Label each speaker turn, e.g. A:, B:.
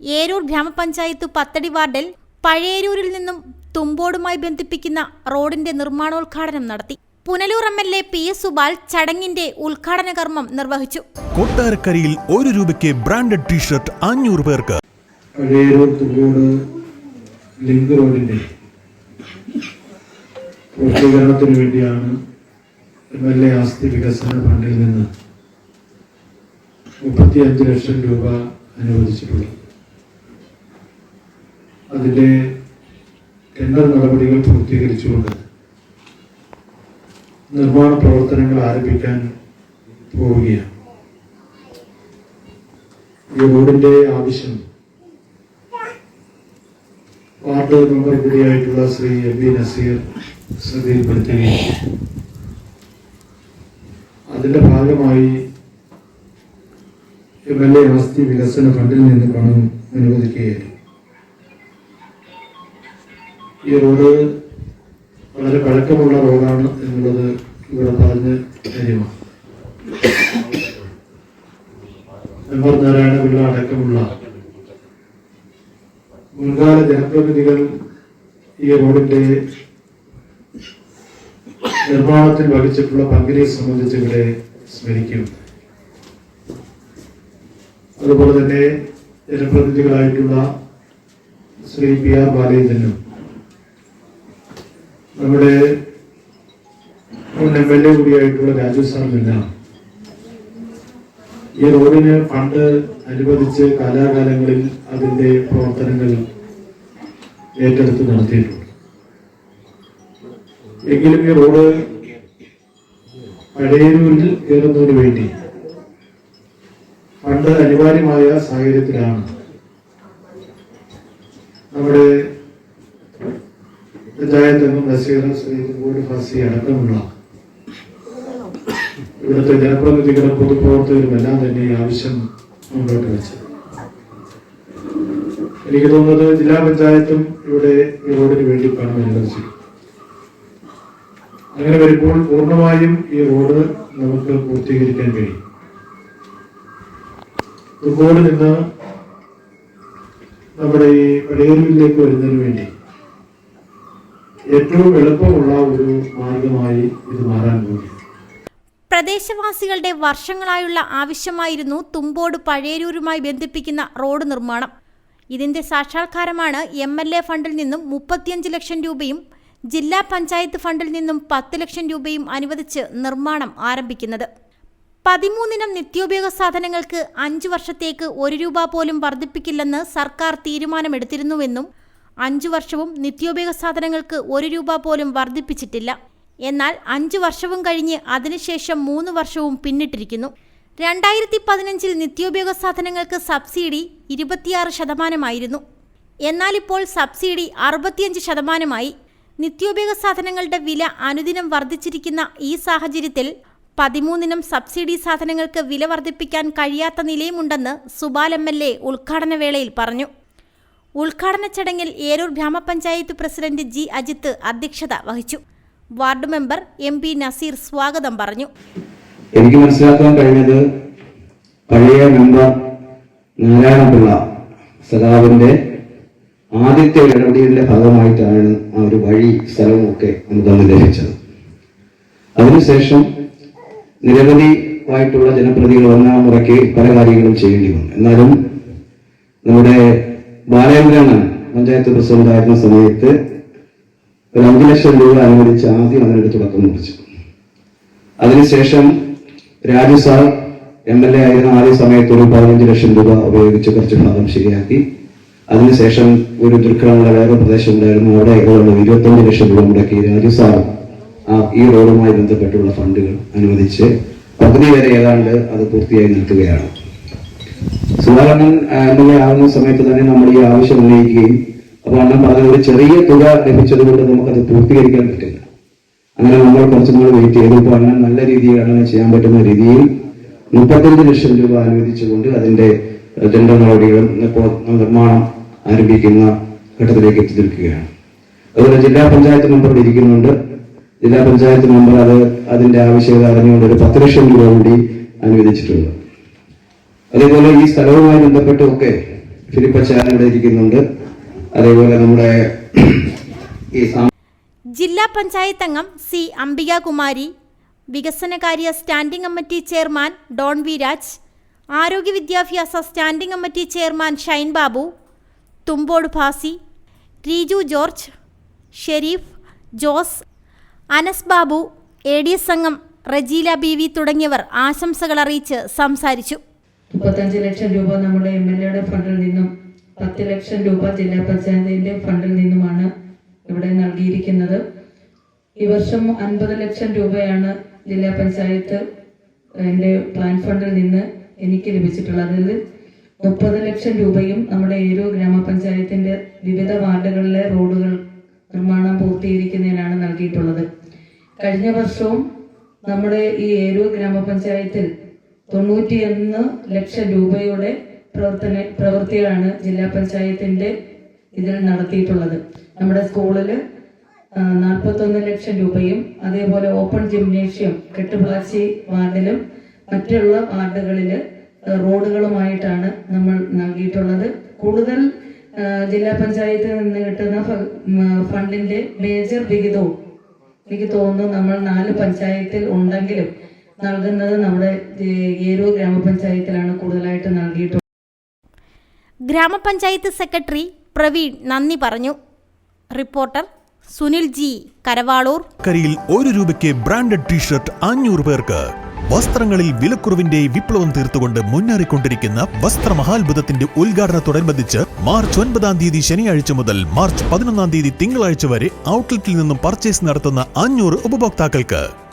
A: ഏരൂർ ഗ്രാമപഞ്ചായത്ത് പത്തടി വാർഡിൽ പഴയരൂരിൽ നിന്നും തുമ്പോടുമായി ബന്ധിപ്പിക്കുന്ന റോഡിന്റെ നിർമ്മാണോദ്ഘാടനം നടത്തി. Punalur M L A P S Supal ചടങ്ങിന്റെ ഉദ്ഘാടന കർമ്മം നിർവഹിച്ചു.
B: കൊട്ടാരക്കരയിൽ ഒരു രൂപയ്ക്ക് ബ്രാൻഡഡ് ടീഷർട്ട് അഞ്ഞൂറ് പേർക്ക്.
C: ലിങ്ക് റോഡിന്റെ പൂർത്തീകരണത്തിന് വേണ്ടിയാണ് എം എൽ എ ആസ്തി വികസന ഫണ്ടിൽ നിന്ന് മുപ്പത്തിയഞ്ച് ലക്ഷം രൂപ അനുവദിച്ചിട്ടുള്ളത്. അതിന്റെ ടെൻഡർ നടപടികൾ പൂർത്തീകരിച്ചുകൊണ്ട് നിർമ്മാണ പ്രവർത്തനങ്ങൾ ആരംഭിക്കാൻ പോവുകയാണ്. ഈ റോഡിന്റെ ആവശ്യം വാർഡ് മെമ്പർ കൂടിയായിട്ടുള്ള ശ്രീ എം ബി നസീർ ശ്രദ്ധയിൽപ്പെടുത്തുകയും അതിന്റെ ഭാഗമായി എം എൽ എ ആസ്തി വികസന ഫണ്ടിൽ നിന്ന് പണം അനുവദിക്കുകയായിരുന്നു. ഈ റോഡ് വളരെ പഴക്കമുള്ള റോഡാണ് എന്നുള്ളത് ഇവിടെ പറഞ്ഞ കാര്യമാണ്. മെമ്പർ നാരായണപിള്ള അടക്കമുള്ള മുൻകാല ജനപ്രതിനിധികൾ ഈ റോഡിന്റെ നിർമ്മാണത്തിൽ വഹിച്ചിട്ടുള്ള പങ്കിനെ സംബന്ധിച്ച് ഇവിടെ സ്മരിക്കും അതുപോലെ തന്നെ ജനപ്രതിനിധികളായിട്ടുള്ള ശ്രീ പി ആർ ബാലചന്ദ്രനും നമ്മുടെ എം എൽ എ കൂടിയായിട്ടുള്ള രാജു സാറിനെല്ലാം ഈ റോഡിന് ഫണ്ട് അനുവദിച്ച് കാലാകാലങ്ങളിൽ അതിന്റെ പ്രവർത്തനങ്ങൾ ഏറ്റെടുത്ത് നടത്തിയിട്ടുണ്ട്. എങ്കിലും ഈ റോഡ് പഴയൂരിൽ കയറുന്നതിന് വേണ്ടി ഫണ്ട് അനിവാര്യമായ സാഹചര്യത്തിലാണ് നമ്മുടെ അംഗം നസീർ ശ്രീ ഫാസി അടക്കമുള്ള ഇവിടുത്തെ ജനപ്രതിനിധികളും പൊതുപ്രവർത്തകരും എല്ലാം തന്നെ ഈ ആവശ്യം മുന്നോട്ട് വെച്ചത് എനിക്ക് തോന്നുന്നത് ജില്ലാ പഞ്ചായത്തും ഇവിടെ ഈ റോഡിന് വേണ്ടി പണം അനുവദിച്ചു. അങ്ങനെ വരുമ്പോൾ പൂർണമായും ഈ റോഡ് നമുക്ക് പൂർത്തീകരിക്കാൻ കഴിയും. റോഡ് നിന്ന് നമ്മുടെ ഈ പഴയൂരിലേക്ക് വരുന്നതിന് വേണ്ടി ഏറ്റവും എളുപ്പമുള്ള ഒരു മാർഗമായി ഇത് മാറാൻ പോകുന്നു.
A: പ്രദേശവാസികളുടെ വർഷങ്ങളായുള്ള ആവശ്യമായിരുന്നു തുമ്പോട് പഴയരൂരുമായി ബന്ധിപ്പിക്കുന്ന റോഡ് നിർമ്മാണം. ഇതിന്റെ സാക്ഷാത്കാരമാണ് എം എൽ എ ഫണ്ടിൽ നിന്നും മുപ്പത്തിയഞ്ച് ലക്ഷം രൂപയും ജില്ലാ പഞ്ചായത്ത് ഫണ്ടിൽ നിന്നും പത്ത് ലക്ഷം രൂപയും അനുവദിച്ച് നിർമ്മാണം ആരംഭിക്കുന്നത്. പതിമൂന്നിനം നിത്യോപയോഗ സാധനങ്ങൾക്ക് അഞ്ചു വർഷത്തേക്ക് ഒരു രൂപ പോലും വർദ്ധിപ്പിക്കില്ലെന്ന് സർക്കാർ തീരുമാനമെടുത്തിരുന്നുവെന്നും അഞ്ചു വർഷവും നിത്യോപയോഗ സാധനങ്ങൾക്ക് ഒരു രൂപ പോലും വർദ്ധിപ്പിച്ചിട്ടില്ല. എന്നാൽ അഞ്ചു വർഷവും കഴിഞ്ഞ് അതിനുശേഷം മൂന്ന് വർഷവും പിന്നിട്ടിരിക്കുന്നു. രണ്ടായിരത്തി പതിനഞ്ചിൽ നിത്യോപയോഗ സാധനങ്ങൾക്ക് സബ്സിഡി ഇരുപത്തിയാറ് ശതമാനമായിരുന്നു. എന്നാലിപ്പോൾ സബ്സിഡി അറുപത്തിയഞ്ച് ശതമാനമായി. നിത്യോപയോഗ സാധനങ്ങളുടെ വില അനുദിനം വർദ്ധിച്ചിരിക്കുന്ന ഈ സാഹചര്യത്തിൽ പതിമൂന്നിനും സബ്സിഡി സാധനങ്ങൾക്ക് വില വർദ്ധിപ്പിക്കാൻ കഴിയാത്ത നിലയുമുണ്ടെന്ന് സുബാൽ എം എൽ എ ഉദ്ഘാടന വേളയിൽ പറഞ്ഞു. ഉദ്ഘാടന ചടങ്ങിൽ ഏരൂർ ഗ്രാമപഞ്ചായത്ത് പ്രസിഡന്റ് ജി അജിത്ത് അധ്യക്ഷത വഹിച്ചു. Ward member M P Naseer സ്വാഗതം പറഞ്ഞു.
D: എനിക്ക് മനസ്സിലാക്കാൻ കഴിഞ്ഞത് പഴയ മെമ്പർ നാരായണപിള്ള സഖാവിന്റെ ആദ്യത്തെ ഇടപെടലിന്റെ ഭാഗമായിട്ടാണ് ആ ഒരു വഴി സ്ഥലവും ഒക്കെ നമുക്ക് അന്ന് ലഭിച്ചത്. അതിനുശേഷം നിരവധി ആയിട്ടുള്ള ജനപ്രതികൾ ഒന്നാം മുറയ്ക്ക് പല കാര്യങ്ങളും ചെയ്യേണ്ടി വന്നു. എന്നാലും നമ്മുടെ ബാലേന്ദ്രൻ പഞ്ചായത്ത് പ്രസിഡന്റ് ആയിരുന്ന സമയത്ത് ഒരു അഞ്ചു ലക്ഷം രൂപ അനുവദിച്ച് ആദ്യം അതിനൊരു തുടക്കം കുറിച്ചു. അതിനുശേഷം Raju sir M L A ആയിരുന്ന ആദ്യ സമയത്ത് ഒരു പതിനഞ്ച് ലക്ഷം രൂപ ഉപയോഗിച്ച് കുറച്ച് ഭാഗം ശരിയാക്കി. അതിനുശേഷം ഒരു ദുർഘടമുള്ള വേറെ പ്രദേശം ഉണ്ടായിരുന്നു. അവിടെ ഉള്ള ഇരുപത്തഞ്ച് ലക്ഷം രൂപ മുടക്കി രാജു സാർ ആ ഈ റോഡുമായി ബന്ധപ്പെട്ടുള്ള ഫണ്ടുകൾ അനുവദിച്ച് പകുതി വരെ ഏതാണ്ട് അത് പൂർത്തിയായി നിൽക്കുകയാണ്. സുധാകരൻ എം എൽ എ ആകുന്ന സമയത്ത് തന്നെ നമ്മൾ ഈ ആവശ്യം ഉന്നയിക്കുകയും അപ്പോൾ അണ്ണൻ പറഞ്ഞ ഒരു ചെറിയ തുക ലഭിച്ചത് കൊണ്ട് നമുക്കത് പൂർത്തീകരിക്കാൻ പറ്റില്ല. അങ്ങനെ നമ്മൾ കുറച്ചും കൂടി വെയിറ്റ് ചെയ്തു. ഇപ്പോൾ അണ്ണൻ നല്ല രീതിയിൽ അണ്ണനെ ചെയ്യാൻ പറ്റുന്ന രീതിയിൽ മുപ്പത്തഞ്ച് ലക്ഷം രൂപ അനുവദിച്ചുകൊണ്ട് അതിന്റെ ടെൻഡർ നടപടികളും ഇപ്പോൾ നിർമ്മാണം ആരംഭിക്കുന്ന ഘട്ടത്തിലേക്ക് എത്തി നിൽക്കുകയാണ് അതുപോലെ ജില്ലാ പഞ്ചായത്ത് മെമ്പർ ഇരിക്കുന്നുണ്ട്. ജില്ലാ പഞ്ചായത്ത് മെമ്പർ അത് അതിന്റെ ആവശ്യകത അറിഞ്ഞുകൊണ്ട് ഒരു പത്ത് ലക്ഷം രൂപ കൂടി അനുവദിച്ചിട്ടുണ്ട്. അതേപോലെ ഈ സ്ഥലവുമായി ബന്ധപ്പെട്ടുമൊക്കെ ഫിലിപ്പച്ചാൻ ഇവിടെ ഇരിക്കുന്നുണ്ട്. അതേപോലെ നമ്മുടെ ഈ
A: ജില്ലാ പഞ്ചായത്ത് അംഗം സി അംബികാകുമാരി വികസനകാര്യ standing committee chairman Don V Raj ആരോഗ്യ വിദ്യാഭ്യാസ standing committee chairman Shine Babu Thumbode Bhasi Reeju George Sherif Jose Anas Babu A D S അംഗം റജീല ബി വി തുടങ്ങിയവർ ആശംസകൾ അറിയിച്ച് സംസാരിച്ചു.
E: മുപ്പത്തഞ്ച് ലക്ഷം രൂപ നമ്മുടെ എം എൽ എയുടെ ഫണ്ടിൽ നിന്നും പത്ത് ലക്ഷം രൂപ ജില്ലാ പഞ്ചായത്തിന്റെ ഫണ്ടിൽ നിന്നുമാണ് ഇവിടെ നൽകിയിരിക്കുന്നത്. ഈ വർഷം അൻപത് ലക്ഷം രൂപയാണ് ജില്ലാ പഞ്ചായത്ത് എന്റെ പ്ലാൻ ഫണ്ടിൽ നിന്ന് എനിക്ക് ലഭിച്ചിട്ടുള്ളത്. അതിൽ മുപ്പത് ലക്ഷം രൂപയും നമ്മുടെ ഏരൂർ ഗ്രാമപഞ്ചായത്തിന്റെ വിവിധ വാർഡുകളിലെ റോഡുകൾ നിർമ്മാണം പൂർത്തീകരിക്കുന്നതിനാണ് നൽകിയിട്ടുള്ളത്. കഴിഞ്ഞ വർഷവും നമ്മുടെ ഈ ഏരൂർ ഗ്രാമപഞ്ചായത്തിൽ തൊണ്ണൂറ്റിയൊന്ന് ലക്ഷം രൂപയുടെ പ്രവർത്തന പ്രവൃത്തികളാണ് ജില്ലാ പഞ്ചായത്തിന്റെ ഇതിൽ നടത്തിയിട്ടുള്ളത്. നമ്മുടെ സ്കൂളിൽ നാൽപ്പത്തൊന്ന് ലക്ഷം രൂപയും അതേപോലെ ഓപ്പൺ ജിംനേഷ്യം കെട്ടുപാച്ചി വാർഡിലും മറ്റുള്ള വാർഡുകളിൽ റോഡുകളുമായിട്ടാണ് നമ്മൾ നൽകിയിട്ടുള്ളത്. കൂടുതൽ ജില്ലാ പഞ്ചായത്തിൽ നിന്ന് കിട്ടുന്ന ഫണ്ടിന്റെ മേജർ വിഹിതവും എനിക്ക് തോന്നുന്നു നമ്മൾ നാല് പഞ്ചായത്തിൽ ഉണ്ടെങ്കിലും നൽകുന്നത് നമ്മുടെ ഏരൂർ ഗ്രാമപഞ്ചായത്തിലാണ് കൂടുതലായിട്ട് നൽകിയിട്ടുള്ളത്.
A: ഗ്രാമപഞ്ചായത്ത് സെക്രട്ടറി പ്രവീൺ നന്ദി പറഞ്ഞു. Reporter Sunil G Karavaloor.
B: കരിയിൽ ഒരു രൂപയ്ക്ക് ബ്രാൻഡഡ് ടീഷർട്ട് അഞ്ഞൂറ് പേർക്ക്. വസ്ത്രങ്ങളിൽ വിലക്കുറവിന്റെ വിപ്ലവം തീർത്തുകൊണ്ട് മുന്നേറിക്കൊണ്ടിരിക്കുന്ന വസ്ത്രമഹാത്ഭുതത്തിന്റെ ഉദ്ഘാടനത്തോടനുബന്ധിച്ച് മാർച്ച് ഒൻപതാം തീയതി ശനിയാഴ്ച മുതൽ മാർച്ച് പതിനൊന്നാം തീയതി തിങ്കളാഴ്ച വരെ ഔട്ട്ലെറ്റിൽ നിന്നും പർച്ചേസ് നടത്തുന്ന അഞ്ഞൂറ് ഉപഭോക്താക്കൾക്ക്